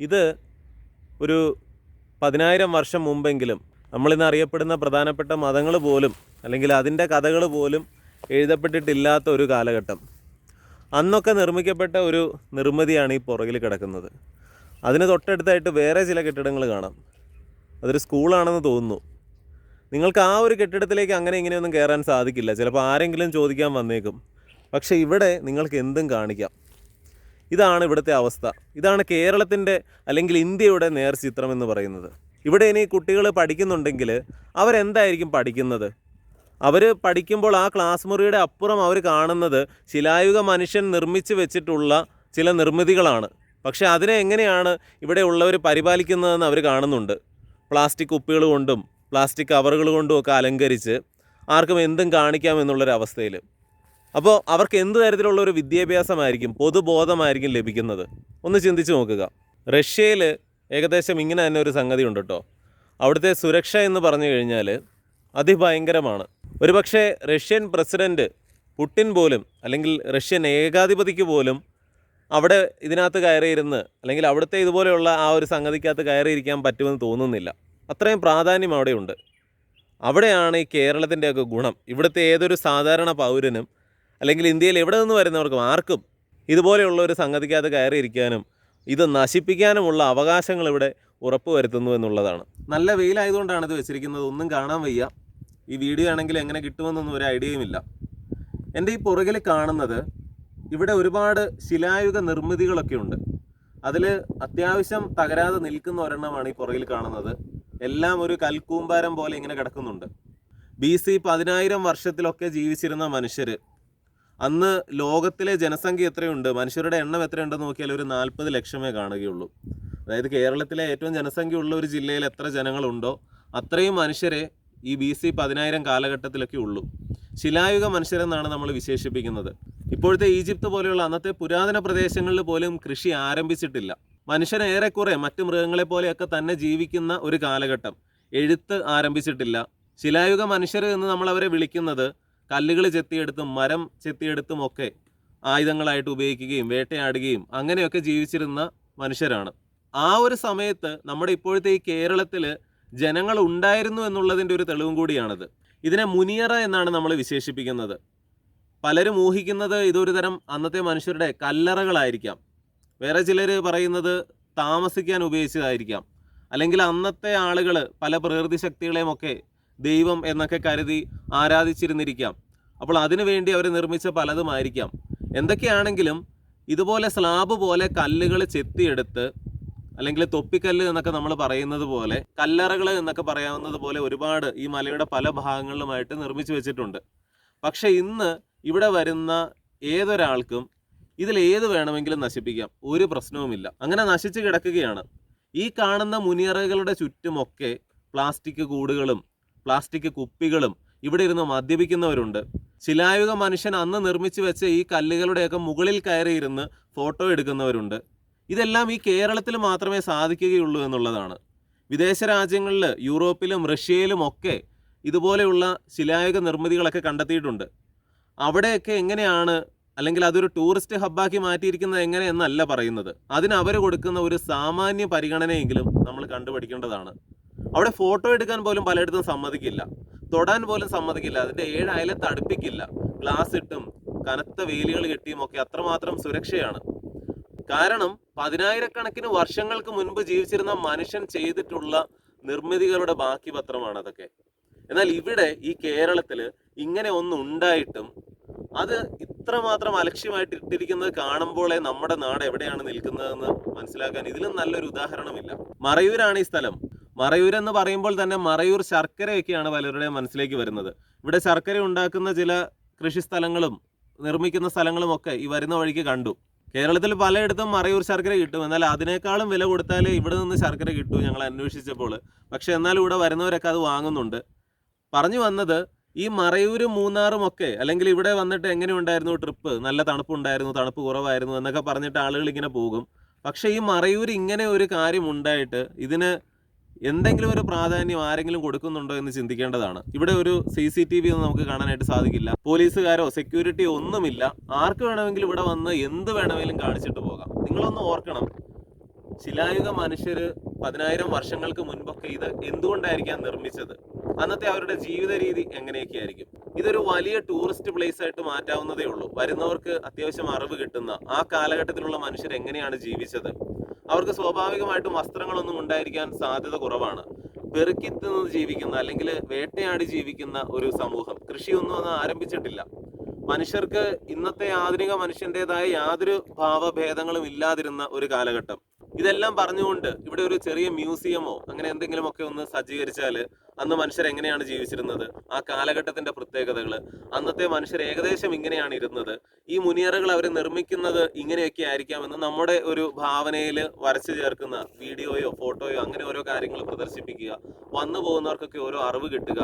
ഇത് ഒരു പതിനായിരം വർഷം മുമ്പെങ്കിലും നമ്മളിന്ന് അറിയപ്പെടുന്ന പ്രധാനപ്പെട്ട മതങ്ങൾ പോലും അല്ലെങ്കിൽ അതിന്റെ കഥകൾ പോലും എഴുതപ്പെട്ടിട്ടില്ലാത്ത ഒരു കാലഘട്ടം. അന്നൊക്കെ നിർമ്മിക്കപ്പെട്ട ഒരു നിർമ്മിതിയാണ് ഈ പുറകിൽ കിടക്കുന്നത്. അതിന് തൊട്ടടുത്തായിട്ട് വേറെ ചില കെട്ടിടങ്ങൾ കാണാം. അതൊരു സ്കൂളാണെന്ന് തോന്നുന്നു. നിങ്ങൾക്ക് ആ ഒരു കെട്ടിടത്തിലേക്ക് അങ്ങനെ ഇങ്ങനെയൊന്നും കയറാൻ സാധിക്കില്ല. ചിലപ്പോൾ ആരെങ്കിലും ചോദിക്കാൻ വന്നേക്കും. പക്ഷേ ഇവിടെ നിങ്ങൾക്ക് എന്തും കാണിക്കാം. ഇതാണ് ഇവിടുത്തെ അവസ്ഥ. ഇതാണ് കേരളത്തിന്റെ അല്ലെങ്കിൽ ഇന്ത്യയുടെ നേർചിത്രം എന്ന് പറയുന്നത്. ഇവിടെ ഇനി കുട്ടികൾ പഠിക്കുന്നുണ്ടെങ്കിൽ അവരെന്തായിരിക്കും പഠിക്കുന്നത്? അവർ പഠിക്കുമ്പോൾ ആ ക്ലാസ് മുറിയുടെ അപ്പുറം അവർ കാണുന്നത് ശിലായുഗ മനുഷ്യൻ നിർമ്മിച്ച് വെച്ചിട്ടുള്ള ചില നിർമ്മിതികളാണ്. പക്ഷേ അതിനെ എങ്ങനെയാണ് ഇവിടെ ഉള്ളവർ പരിപാലിക്കുന്നതെന്ന് അവർ കാണുന്നുണ്ട്. പ്ലാസ്റ്റിക് കുപ്പികൾ കൊണ്ടും പ്ലാസ്റ്റിക് കവറുകൾ കൊണ്ടും ഒക്കെ അലങ്കരിച്ച് ആർക്കും എന്തും കാണിക്കാം എന്നുള്ളൊരവസ്ഥയിൽ അപ്പോൾ അവർക്ക് എന്ത് തരത്തിലുള്ള ഒരു വിദ്യാഭ്യാസമായിരിക്കും പൊതുബോധമായിരിക്കും ലഭിക്കുന്നത്? ഒന്ന് ചിന്തിച്ച് നോക്കുക. റഷ്യയിൽ ഏകദേശം ഇങ്ങനെ തന്നെ ഒരു സംഗതി ഉണ്ട് കേട്ടോ. അവിടുത്തെ സുരക്ഷ എന്ന് പറഞ്ഞു കഴിഞ്ഞാൽ അതിഭയങ്കരമാണ്. ഒരുപക്ഷെ റഷ്യൻ പ്രസിഡന്റ് പുട്ടിൻ പോലും അല്ലെങ്കിൽ റഷ്യൻ ഏകാധിപതിക്ക് പോലും അവിടെ ഇതിനകത്ത് കയറിയിരുന്ന് അല്ലെങ്കിൽ അവിടുത്തെ ഇതുപോലെയുള്ള ആ ഒരു സംഗതിക്കകത്ത് കയറിയിരിക്കാൻ പറ്റുമെന്ന് തോന്നുന്നില്ല. അത്രയും പ്രാധാന്യം അവിടെയുണ്ട്. അവിടെയാണ് ഈ കേരളത്തിന്റെയൊക്കെ ഗുണം. ഇവിടുത്തെ ഏതൊരു സാധാരണ പൗരനും അല്ലെങ്കിൽ ഇന്ത്യയിൽ എവിടെ നിന്ന് വരുന്നവർക്കും ആർക്കും ഇതുപോലെയുള്ള ഒരു സംഗതിക്കകത്ത് കയറിയിരിക്കാനും ഇത് നശിപ്പിക്കാനുമുള്ള അവകാശങ്ങൾ ഇവിടെ ഉറപ്പ് വരുത്തുന്നു എന്നുള്ളതാണ്. നല്ല വെയിലായതുകൊണ്ടാണ് ഇത് വെച്ചിരിക്കുന്നത്. ഒന്നും കാണാൻ വയ്യ. ഈ വീഡിയോ ആണെങ്കിൽ എങ്ങനെ കിട്ടുമെന്നൊന്നും ഒരു ഐഡിയയുമില്ല എന്റെ ഈ പുറകിൽ കാണുന്നത് ഇവിടെ ഒരുപാട് ശിലായുഗ നിർമ്മിതികളൊക്കെ ഉണ്ട്. അതിൽ അത്യാവശ്യം തകരാതെ നിൽക്കുന്ന ഒരെണ്ണമാണ് ഈ പുറകിൽ കാണുന്നത്. എല്ലാം ഒരു കൽക്കൂമ്പാരം പോലെ ഇങ്ങനെ കിടക്കുന്നുണ്ട്. ബി സി പതിനായിരം വർഷത്തിലൊക്കെ ജീവിച്ചിരുന്ന മനുഷ്യർ അന്ന് ലോകത്തിലെ ജനസംഖ്യ എത്രയുണ്ട്? മനുഷ്യരുടെ എണ്ണം എത്രയുണ്ടെന്ന് നോക്കിയാൽ ഒരു നാൽപ്പത് ലക്ഷമേ കാണുകയുള്ളൂ. അതായത് കേരളത്തിലെ ഏറ്റവും ജനസംഖ്യ ഉള്ള ഒരു ജില്ലയിൽ എത്ര ജനങ്ങളുണ്ടോ അത്രയും മനുഷ്യരെ ഈ ബി സി പതിനായിരം കാലഘട്ടത്തിലൊക്കെ ഉള്ളൂ. ശിലായുഗ മനുഷ്യരെന്നാണ് നമ്മൾ വിശേഷിപ്പിക്കുന്നത്. ഇപ്പോഴത്തെ ഈജിപ്ത് പോലെയുള്ള അന്നത്തെ പുരാതന പ്രദേശങ്ങളിൽ പോലും കൃഷി ആരംഭിച്ചിട്ടില്ല. മനുഷ്യൻ ഏറെക്കുറെ മറ്റു മൃഗങ്ങളെ പോലെയൊക്കെ തന്നെ ജീവിക്കുന്ന ഒരു കാലഘട്ടം. എഴുത്ത് ആരംഭിച്ചിട്ടില്ല. ശിലായുഗ മനുഷ്യർ എന്ന് നമ്മൾ അവരെ വിളിക്കുന്നത് കല്ലുകൾ ചെത്തിയെടുത്തും മരം ചെത്തിയെടുത്തും ഒക്കെ ആയുധങ്ങളായിട്ട് ഉപയോഗിക്കുകയും വേട്ടയാടുകയും അങ്ങനെയൊക്കെ ജീവിച്ചിരുന്ന മനുഷ്യരാണ്. ആ ഒരു സമയത്ത് നമ്മുടെ ഇപ്പോഴത്തെ ഈ കേരളത്തിൽ ജനങ്ങൾ ഉണ്ടായിരുന്നു എന്നുള്ളതിന്റെ ഒരു തെളിവും കൂടിയാണത്. ഇതിനെ മുനിയറ എന്നാണ് നമ്മൾ വിശേഷിപ്പിക്കുന്നത്. പലരും ഊഹിക്കുന്നത് ഇതൊരു തരം അന്നത്തെ മനുഷ്യരുടെ കല്ലറകളായിരിക്കാം. വേറെ ചിലർ പറയുന്നത് താമസിക്കാൻ ഉപയോഗിച്ചതായിരിക്കാം. അല്ലെങ്കിൽ അന്നത്തെ ആളുകൾ പല പ്രകൃതി ശക്തികളെയും ഒക്കെ ദൈവം എന്നൊക്കെ കരുതി ആരാധിച്ചിരുന്നിരിക്കാം. അപ്പോൾ അതിനുവേണ്ടി അവർ നിർമ്മിച്ച പലതുമായിരിക്കാം. എന്തൊക്കെയാണെങ്കിലും ഇതുപോലെ സ്ലാബ് പോലെ കല്ലുകൾ ചെത്തിയെടുത്ത് അല്ലെങ്കിൽ തൊപ്പിക്കല്ല് എന്നൊക്കെ നമ്മൾ പറയുന്നത് പോലെ കല്ലറകൾ എന്നൊക്കെ പറയാവുന്നത് പോലെ ഒരുപാട് ഈ മലയുടെ പല ഭാഗങ്ങളിലുമായിട്ട് നിർമ്മിച്ചു വെച്ചിട്ടുണ്ട്. പക്ഷെ ഇന്ന് ഇവിടെ വരുന്ന ഏതൊരാൾക്കും ഇതിൽ ഏത് വേണമെങ്കിലും നശിപ്പിക്കാം. ഒരു പ്രശ്നവുമില്ല. അങ്ങനെ നശിച്ചു കിടക്കുകയാണ്. ഈ കാണുന്ന മുനിയറകളുടെ ചുറ്റുമൊക്കെ പ്ലാസ്റ്റിക് കൂടുകളും പ്ലാസ്റ്റിക് കുപ്പികളും ഇവിടെ ഇരുന്ന് മദ്യപിക്കുന്നവരുണ്ട്. ശിലായുഗ മനുഷ്യൻ അന്ന് നിർമ്മിച്ചു വെച്ച ഈ കല്ലുകളുടെയൊക്കെ മുകളിൽ കയറിയിരുന്ന് ഫോട്ടോ എടുക്കുന്നവരുണ്ട്. ഇതെല്ലാം ഈ കേരളത്തിൽ മാത്രമേ സാധിക്കുകയുള്ളൂ എന്നുള്ളതാണ്. വിദേശ രാജ്യങ്ങളിൽ യൂറോപ്പിലും റഷ്യയിലും ഒക്കെ ഇതുപോലെയുള്ള ശിലായുഗ നിർമ്മിതികളൊക്കെ കണ്ടെത്തിയിട്ടുണ്ട്. അവിടെയൊക്കെ എങ്ങനെയാണ് അല്ലെങ്കിൽ അതൊരു ടൂറിസ്റ്റ് ഹബ്ബാക്കി മാറ്റിയിരിക്കുന്നത് എങ്ങനെയെന്നല്ല പറയുന്നത്. അതിന് അവർ കൊടുക്കുന്ന ഒരു സാമാന്യ പരിഗണനയെങ്കിലും നമ്മൾ കണ്ടുപിടിക്കേണ്ടതാണ് അവിടെ ഫോട്ടോ എടുക്കാൻ പോലും പലയിടത്തും സമ്മതിക്കില്ല. തൊടാൻ പോലും സമ്മതിക്കില്ല. അതിന്റെ ഏഴ് അയലെ തടുപ്പിക്കില്ല. ഗ്ലാസ് ഇട്ടും കനത്ത വേലികൾ കെട്ടിയും ഒക്കെ അത്രമാത്രം സുരക്ഷയാണ്. കാരണം പതിനായിരക്കണക്കിന് വർഷങ്ങൾക്ക് മുൻപ് ജീവിച്ചിരുന്ന മനുഷ്യൻ ചെയ്തിട്ടുള്ള നിർമ്മിതികളുടെ ബാക്കി പത്രമാണ് അതൊക്കെ. എന്നാൽ ഇവിടെ ഈ കേരളത്തിൽ ഇങ്ങനെ ഒന്ന് ഉണ്ടായിട്ടും അത് ഇത്രമാത്രം അലക്ഷ്യമായിട്ട് ഇട്ടിരിക്കുന്നത് കാണുമ്പോഴേ നമ്മുടെ നാട് എവിടെയാണ് നിൽക്കുന്നതെന്ന് മനസ്സിലാക്കാൻ ഇതിലും നല്ലൊരു ഉദാഹരണമില്ല. മറയൂരാണ് ഈ സ്ഥലം. മറയൂർ എന്ന് പറയുമ്പോൾ തന്നെ മറയൂർ ശർക്കരയൊക്കെയാണ് പലരുടെയും മനസ്സിലേക്ക് വരുന്നത്. ഇവിടെ ശർക്കര ഉണ്ടാക്കുന്ന ചില കൃഷി സ്ഥലങ്ങളും നിർമ്മിക്കുന്ന സ്ഥലങ്ങളും ഒക്കെ ഈ വരുന്ന വഴിക്ക് കണ്ടു. കേരളത്തിൽ പലയിടത്തും മറയൂർ ശർക്കര കിട്ടും. എന്നാൽ അതിനേക്കാളും വില കൊടുത്താലേ ഇവിടെ നിന്ന് ശർക്കര കിട്ടൂ ഞങ്ങൾ അന്വേഷിച്ചപ്പോൾ. പക്ഷേ എന്നാൽ ഇവിടെ വരുന്നവരൊക്കെ അത് വാങ്ങുന്നുണ്ട്. പറഞ്ഞു വന്നത് ഈ മറയൂരും മൂന്നാറും ഒക്കെ അല്ലെങ്കിൽ ഇവിടെ വന്നിട്ട് എങ്ങനെ ഉണ്ടായിരുന്നു ട്രിപ്പ്? നല്ല തണുപ്പുണ്ടായിരുന്നു തണുപ്പ് കുറവായിരുന്നു എന്നൊക്കെ പറഞ്ഞിട്ട് ആളുകൾ ഇങ്ങനെ പോകും. പക്ഷേ ഈ മറയൂർ ഇങ്ങനെ ഒരു കാര്യം ഉണ്ടായിട്ട് ഇതിന് എന്തെങ്കിലും ഒരു പ്രാധാന്യം ആരെങ്കിലും കൊടുക്കുന്നുണ്ടോ എന്ന് ചിന്തിക്കേണ്ടതാണ്. ഇവിടെ ഒരു സി സി ടി വി ഒന്നും നമുക്ക് കാണാനായിട്ട് സാധിക്കില്ല. പോലീസുകാരോ സെക്യൂരിറ്റിയോ ഒന്നുമില്ല ആർക്ക് വേണമെങ്കിലും ഇവിടെ വന്ന് എന്ത് വേണമെങ്കിലും കാണിച്ചിട്ട് പോകാം. നിങ്ങളൊന്ന് ഓർക്കണം. ശിലായുഗ മനുഷ്യര് പതിനായിരം വർഷങ്ങൾക്ക് മുൻപൊക്കെ ഇത് എന്തുകൊണ്ടായിരിക്കാം നിർമ്മിച്ചത്? അന്നത്തെ അവരുടെ ജീവിത രീതി എങ്ങനെയൊക്കെ ആയിരിക്കും ഇതൊരു വലിയ ടൂറിസ്റ്റ് പ്ലേസ് ആയിട്ട് മാറ്റാവുന്നതേ ഉള്ളൂ. വരുന്നവർക്ക് അത്യാവശ്യം അറിവ് കിട്ടുന്ന ആ കാലഘട്ടത്തിലുള്ള മനുഷ്യർ എങ്ങനെയാണ് ജീവിച്ചത്? അവർക്ക് സ്വാഭാവികമായിട്ടും വസ്ത്രങ്ങളൊന്നും ഉണ്ടായിരിക്കാൻ സാധ്യത കുറവാണ്. പെറുക്കി തിന്ന് ജീവിക്കുന്ന അല്ലെങ്കിൽ വേട്ടയാടി ജീവിക്കുന്ന ഒരു സമൂഹം. കൃഷിയൊന്നും അത് ആരംഭിച്ചിട്ടില്ല. മനുഷ്യർക്ക് ഇന്നത്തെ ആധുനിക മനുഷ്യന്റേതായ യാതൊരു ഭാവഭേദങ്ങളും ഇല്ലാതിരുന്ന ഒരു കാലഘട്ടം. ഇതെല്ലാം പറഞ്ഞുകൊണ്ട് ഇവിടെ ഒരു ചെറിയ മ്യൂസിയമോ അങ്ങനെ എന്തെങ്കിലും ഒക്കെ ഒന്ന് സജ്ജീകരിച്ചാൽ അന്ന് മനുഷ്യർ എങ്ങനെയാണ് ജീവിച്ചിരുന്നത്? ആ കാലഘട്ടത്തിന്റെ പ്രത്യേകതകൾ അന്നത്തെ മനുഷ്യർ ഏകദേശം ഇങ്ങനെയാണ് ഇരുന്നത്. ഈ മുനിയറകൾ അവർ നിർമ്മിക്കുന്നത് ഇങ്ങനെയൊക്കെ ആയിരിക്കാമെന്ന് നമ്മുടെ ഒരു ഭാവനയിൽ വരച്ചു ചേർക്കുന്ന വീഡിയോയോ ഫോട്ടോയോ അങ്ങനെ ഓരോ കാര്യങ്ങൾ പ്രദർശിപ്പിക്കുക. വന്നു പോകുന്നവർക്കൊക്കെ ഓരോ അറിവ് കിട്ടുക.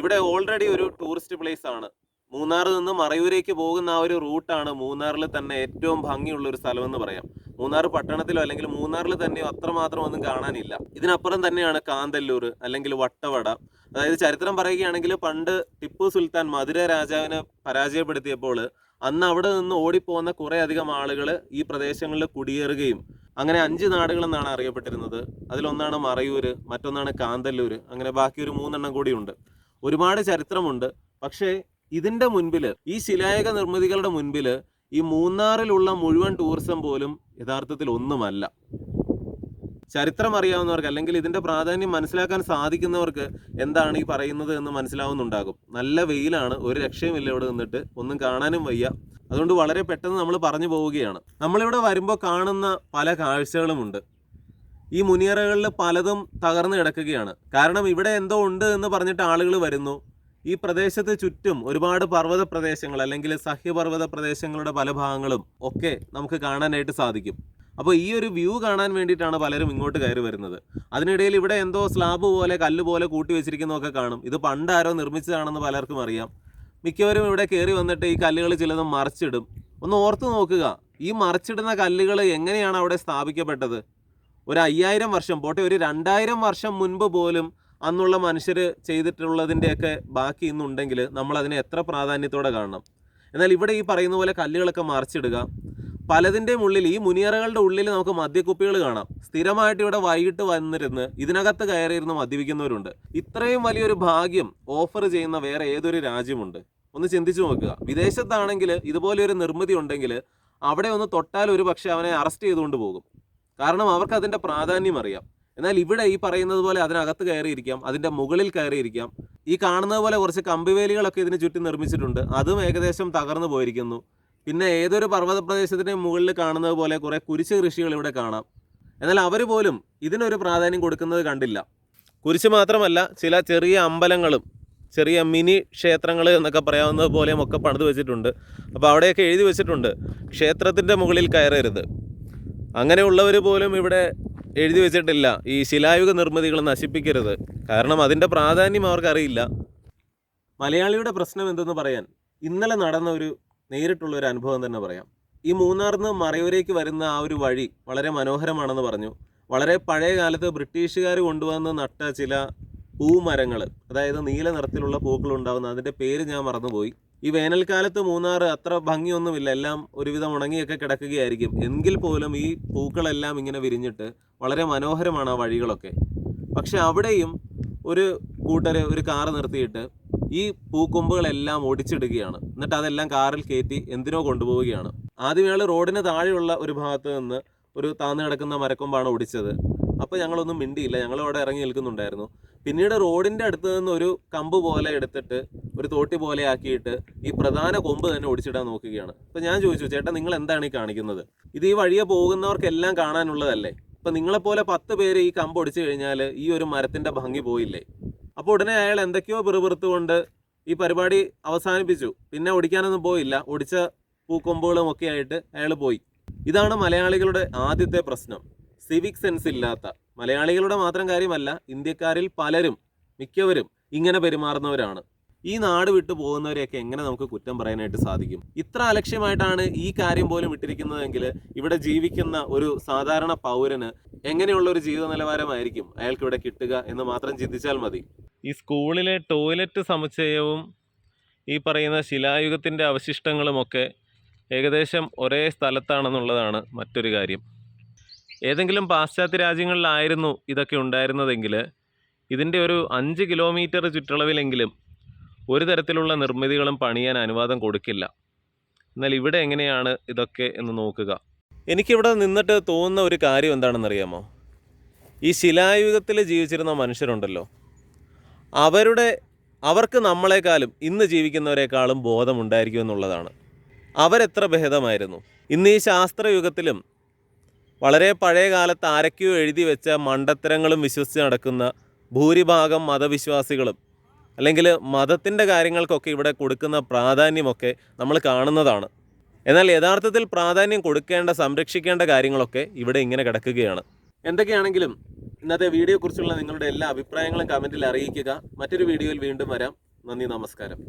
ഇവിടെ ഓൾറെഡി ഒരു ടൂറിസ്റ്റ് പ്ലേസ് ആണ്. മൂന്നാറിൽ നിന്ന് മറയൂരേക്ക് പോകുന്ന ആ ഒരു റൂട്ടാണ് മൂന്നാറിൽ തന്നെ ഏറ്റവും ഭംഗിയുള്ള ഒരു സ്ഥലമെന്ന് പറയാം. മൂന്നാർ പട്ടണത്തിലോ അല്ലെങ്കിൽ മൂന്നാറിൽ തന്നെയോ അത്രമാത്രം ഒന്നും കാണാനില്ല. ഇതിനപ്പുറം തന്നെയാണ് കാന്തല്ലൂർ അല്ലെങ്കിൽ വട്ടവട. അതായത് ചരിത്രം പറയുകയാണെങ്കിൽ പണ്ട് ടിപ്പു സുൽത്താൻ മധുര രാജാവിനെ പരാജയപ്പെടുത്തിയപ്പോൾ അന്ന് അവിടെ നിന്ന് ഓടിപ്പോകുന്ന കുറേ അധികം ആളുകൾ ഈ പ്രദേശങ്ങളിൽ കുടിയേറുകയും അങ്ങനെ അഞ്ച് നാടുകളെന്നാണ് അറിയപ്പെട്ടിരുന്നത്. അതിലൊന്നാണ് മറയൂര് മറ്റൊന്നാണ് കാന്തല്ലൂര് അങ്ങനെ ബാക്കി ഒരു മൂന്നെണ്ണം കൂടിയുണ്ട് ഒരുപാട് ചരിത്രമുണ്ട്. പക്ഷേ ഇതിന്റെ മുൻപിൽ ഈ ശിലായക നിർമ്മിതികളുടെ മുൻപിൽ ഈ മൂന്നാറിലുള്ള മുഴുവൻ ടൂറിസം പോലും യഥാർത്ഥത്തിൽ ഒന്നുമല്ല. ചരിത്രം അറിയാവുന്നവർക്ക് അല്ലെങ്കിൽ ഇതിന്റെ പ്രാധാന്യം മനസ്സിലാക്കാൻ സാധിക്കുന്നവർക്ക് എന്താണ് ഈ പറയുന്നത് എന്ന് മനസ്സിലാവുന്നുണ്ടാകും. നല്ല വെയിലാണ് ഒരു രക്ഷയുമില്ല ഇവിടെ നിന്നിട്ട് ഒന്നും കാണാനും വയ്യ. അതുകൊണ്ട് വളരെ പെട്ടെന്ന് നമ്മൾ പറഞ്ഞു പോവുകയാണ്. നമ്മളിവിടെ വരുമ്പോൾ കാണുന്ന പല കാഴ്ചകളുമുണ്ട്. ഈ മുനിയറകളിൽ പലതും തകർന്നു കിടക്കുകയാണ്. കാരണം ഇവിടെ എന്തോ ഉണ്ട് എന്ന് പറഞ്ഞിട്ട് ആളുകൾ വരുന്നു. ഈ പ്രദേശത്ത് ചുറ്റും ഒരുപാട് പർവത പ്രദേശങ്ങൾ അല്ലെങ്കിൽ സഹ്യപർവത പ്രദേശങ്ങളുടെ പല ഭാഗങ്ങളും ഒക്കെ നമുക്ക് കാണാനായിട്ട് സാധിക്കും. അപ്പോൾ ഈ ഒരു വ്യൂ കാണാൻ വേണ്ടിയിട്ടാണ് പലരും ഇങ്ങോട്ട് കയറി വരുന്നത്. അതിനിടയിൽ ഇവിടെ എന്തോ സ്ലാബ് പോലെ കല്ല് പോലെ കൂട്ടി വെച്ചിരിക്കുന്നതൊക്കെ കാണും. ഇത് പണ്ട് ആരോ നിർമ്മിച്ചതാണെന്ന് പലർക്കും അറിയാം. മിക്കവരും ഇവിടെ കയറി വന്നിട്ട് ഈ കല്ലുകൾ ചിലത് മറിച്ചിടും. ഒന്ന് ഓർത്തു നോക്കുക. ഈ മറിച്ചിടുന്ന കല്ലുകൾ എങ്ങനെയാണ് അവിടെ സ്ഥാപിക്കപ്പെട്ടത്? ഒരു അയ്യായിരം വർഷം പോട്ടെ ഒരു രണ്ടായിരം വർഷം മുൻപ് പോലും അന്നുള്ള മനുഷ്യർ ചെയ്തിട്ടുള്ളതിന്റെയൊക്കെ ബാക്കി ഇന്നുണ്ടെങ്കിൽ നമ്മൾ അതിനെ എത്ര പ്രാധാന്യത്തോടെ കാണണം? എന്നാൽ ഇവിടെ ഈ പറയുന്ന പോലെ കല്ലുകളൊക്കെ മറിച്ചിടുക. പലതിന്റെയും ഉള്ളിൽ ഈ മുനിയറകളുടെ ഉള്ളിൽ നമുക്ക് മദ്യക്കുപ്പികൾ കാണാം. സ്ഥിരമായിട്ട് ഇവിടെ വൈകിട്ട് വന്നിരുന്ന് ഇതിനകത്ത് കയറിയിരുന്ന് മദ്യപിക്കുന്നവരുണ്ട്. ഇത്രയും വലിയൊരു ഭാഗ്യം ഓഫർ ചെയ്യുന്ന വേറെ ഏതൊരു രാജ്യമുണ്ട്? ഒന്ന് ചിന്തിച്ചു നോക്കുക. വിദേശത്താണെങ്കിൽ ഇതുപോലെ ഒരു നിർമ്മിതി ഉണ്ടെങ്കിൽ അവിടെ ഒന്ന് തൊട്ടാൽ ഒരു പക്ഷേ അവനെ അറസ്റ്റ് ചെയ്തുകൊണ്ട് പോകും. കാരണം അവർക്ക് അതിന്റെ പ്രാധാന്യം അറിയാം. എന്നാൽ ഇവിടെ ഈ പറയുന്നത് പോലെ അതിനകത്ത് കയറിയിരിക്കാം അതിന്റെ മുകളിൽ കയറിയിരിക്കാം. ഈ കാണുന്നത് പോലെ കുറച്ച് കമ്പിവേലികളൊക്കെ ഇതിന് ചുറ്റി നിർമ്മിച്ചിട്ടുണ്ട്. അതും ഏകദേശം തകർന്നു പോയിരിക്കുന്നു. പിന്നെ ഏതൊരു പർവത പ്രദേശത്തിന്റെയും മുകളിൽ കാണുന്നത് പോലെ കുറേ കുരിശ് കൃഷികൾ ഇവിടെ കാണാം. എന്നാൽ അവർ പോലും ഇതിനൊരു പ്രാധാന്യം കൊടുക്കുന്നത് കണ്ടില്ല. കുരിശ് മാത്രമല്ല ചില ചെറിയ അമ്പലങ്ങളും ചെറിയ മിനി ക്ഷേത്രങ്ങൾ എന്നൊക്കെ പറയാവുന്നത് പോലെയും ഒക്കെ പണിത് വെച്ചിട്ടുണ്ട്. അപ്പോൾ അവിടെയൊക്കെ എഴുതി വെച്ചിട്ടുണ്ട് ക്ഷേത്രത്തിന്റെ മുകളിൽ കയറരുത്. അങ്ങനെയുള്ളവർ പോലും ഇവിടെ എഴുതി വെച്ചിട്ടില്ല. ഈ ശിലായുഗ നിർമ്മിതികൾ നശിപ്പിക്കരുത്. കാരണം അതിന്റെ പ്രാധാന്യം അവർക്കറിയില്ല. മലയാളിയുടെ പ്രശ്നം എന്തെന്ന് പറയാൻ? ഇന്നലെ നടന്ന ഒരു നേരിട്ടുള്ള ഒരു അനുഭവം തന്നെ പറയാം. ഈ മൂന്നാറിൽ നിന്ന് മറയൂരേക്ക് വരുന്ന ആ ഒരു വഴി വളരെ മനോഹരമാണെന്ന് പറഞ്ഞു. വളരെ പഴയ കാലത്ത് ബ്രിട്ടീഷുകാർ കൊണ്ടുവന്ന് നട്ട ചില പൂമരങ്ങൾ അതായത് നീല നിറത്തിലുള്ള പൂക്കൾ ഉണ്ടാകുന്ന അതിന്റെ പേര് ഞാൻ മറന്നുപോയി. ഈ വേനൽക്കാലത്ത് മൂന്നാർ അത്ര ഭംഗിയൊന്നുമില്ല. എല്ലാം ഒരുവിധം ഉണങ്ങിയൊക്കെ കിടക്കുകയായിരിക്കും. എങ്കിൽ പോലും ഈ പൂക്കളെല്ലാം ഇങ്ങനെ വിരിഞ്ഞിട്ട് വളരെ മനോഹരമാണ് ആ വഴികളൊക്കെ. പക്ഷെ അവിടെയും ഒരു കൂട്ടർ ഒരു കാർ നിർത്തിയിട്ട് ഈ പൂക്കൊമ്പുകളെല്ലാം ഒടിച്ചിടുകയാണ് എന്നിട്ട് അതെല്ലാം കാറിൽ കയറ്റി എന്തിനോ കൊണ്ടുപോവുകയാണ്. ആദ്യം ഇയാൾ റോഡിന് താഴെയുള്ള ഒരു ഭാഗത്ത് നിന്ന് ഒരു താന്നു കിടക്കുന്ന മരക്കൊമ്പാണ് ഒടിച്ചത് അപ്പോൾ ഞങ്ങളൊന്നും മിണ്ടിയില്ല. ഞങ്ങൾ അവിടെ ഇറങ്ങി നിൽക്കുന്നുണ്ടായിരുന്നു. പിന്നീട് റോഡിന്റെ അടുത്ത് നിന്ന് ഒരു കമ്പ് പോലെ എടുത്തിട്ട് ഒരു തോട്ടി പോലെ ആക്കിയിട്ട് ഈ പ്രധാന കൊമ്പ് തന്നെ ഒടിച്ചിടാൻ നോക്കുകയാണ്. അപ്പൊ ഞാൻ ചോദിച്ചു ചേട്ടാ നിങ്ങൾ എന്താണ് ഈ കാണിക്കുന്നത്? ഇത് ഈ വഴിയെ പോകുന്നവർക്കെല്ലാം കാണാനുള്ളതല്ലേ? അപ്പൊ നിങ്ങളെപ്പോലെ പത്ത് പേര് ഈ കമ്പ് ഒടിച്ചു കഴിഞ്ഞാൽ ഈ ഒരു മരത്തിന്റെ ഭംഗി പോയില്ലേ? അപ്പോൾ ഉടനെ അയാൾ എന്തൊക്കെയോ പിറുപിറുത്തുകൊണ്ട് ഈ പരിപാടി അവസാനിപ്പിച്ചു. പിന്നെ ഒടിക്കാനൊന്നും പോയില്ല. ഒടിച്ച പൂക്കൊമ്പുകളും ഒക്കെ ആയിട്ട് അയാൾ പോയി. ഇതാണ് മലയാളികളുടെ ആദ്യത്തെ പ്രശ്നം. സിവിക് സെൻസ് ഇല്ലാത്ത മലയാളികളുടെ മാത്രം കാര്യമല്ല ഇന്ത്യക്കാരിൽ പലരും മിക്കവരും ഇങ്ങനെ പെരുമാറുന്നവരാണ്. ഈ നാട് വിട്ടു പോകുന്നവരെയൊക്കെ എങ്ങനെ നമുക്ക് കുറ്റം പറയാനായിട്ട് സാധിക്കും? ഇത്ര അലക്ഷ്യമായിട്ടാണ് ഈ കാര്യം പോലും ഇട്ടിരിക്കുന്നതെങ്കിൽ ഇവിടെ ജീവിക്കുന്ന ഒരു സാധാരണ പൗരന് എങ്ങനെയുള്ള ഒരു ജീവിത നിലവാരമായിരിക്കും അയാൾക്ക് ഇവിടെ കിട്ടുക എന്ന് മാത്രം ചിന്തിച്ചാൽ മതി. ഈ സ്കൂളിലെ ടോയ്ലറ്റ് സമുച്ചയവും ഈ പറയുന്ന ശിലായുഗത്തിന്റെ അവശിഷ്ടങ്ങളുമൊക്കെ ഏകദേശം ഒരേ സ്ഥലത്താണെന്നുള്ളതാണ് മറ്റൊരു കാര്യം. ഏതെങ്കിലും പാശ്ചാത്യ രാജ്യങ്ങളിലായിരുന്നു ഇതൊക്കെ ഉണ്ടായിരുന്നതെങ്കിൽ ഇതിന്റെ ഒരു അഞ്ച് കിലോമീറ്റർ ചുറ്റളവിലെങ്കിലും ഒരു തരത്തിലുള്ള നിർമ്മിതികളും പണിയാൻ അനുവാദം കൊടുക്കില്ല. എന്നാൽ ഇവിടെ എങ്ങനെയാണ് ഇതൊക്കെ എന്ന് നോക്കുക. എനിക്കിവിടെ നിന്നിട്ട് തോന്നുന്ന ഒരു കാര്യം എന്താണെന്നറിയാമോ? ഈ ശിലായുഗത്തിൽ ജീവിച്ചിരുന്ന മനുഷ്യരുണ്ടല്ലോ. അവരുടെ അവർക്ക് നമ്മളെക്കാളും ഇന്ന് ജീവിക്കുന്നവരെക്കാളും ബോധമുണ്ടായിരിക്കും എന്നുള്ളതാണ്. അവരെത്ര ഭേദമായിരുന്നു. ഇന്ന് ഈ ശാസ്ത്രയുഗത്തിലും വളരെ പഴയ കാലത്ത് ആരൊക്കെയോ എഴുതി വെച്ച മണ്ടത്തരങ്ങളും വിശ്വസിച്ച് നടക്കുന്ന ഭൂരിഭാഗം മതവിശ്വാസികളും അല്ലെങ്കിൽ മതത്തിന്റെ കാര്യങ്ങൾക്കൊക്കെ ഇവിടെ കൊടുക്കുന്ന പ്രാധാന്യമൊക്കെ നമ്മൾ കാണുന്നതാണ്. എന്നാൽ യഥാർത്ഥത്തിൽ പ്രാധാന്യം കൊടുക്കേണ്ട സംരക്ഷിക്കേണ്ട കാര്യങ്ങളൊക്കെ ഇവിടെ ഇങ്ങനെ കിടക്കുകയാണ്. എന്തൊക്കെയാണെങ്കിലും ഇന്നത്തെ വീഡിയോയെക്കുറിച്ചുള്ള നിങ്ങളുടെ എല്ലാ അഭിപ്രായങ്ങളും കമന്റിൽ അറിയിക്കുക. മറ്റൊരു വീഡിയോയിൽ വീണ്ടും വരാം. നന്ദി നമസ്കാരം.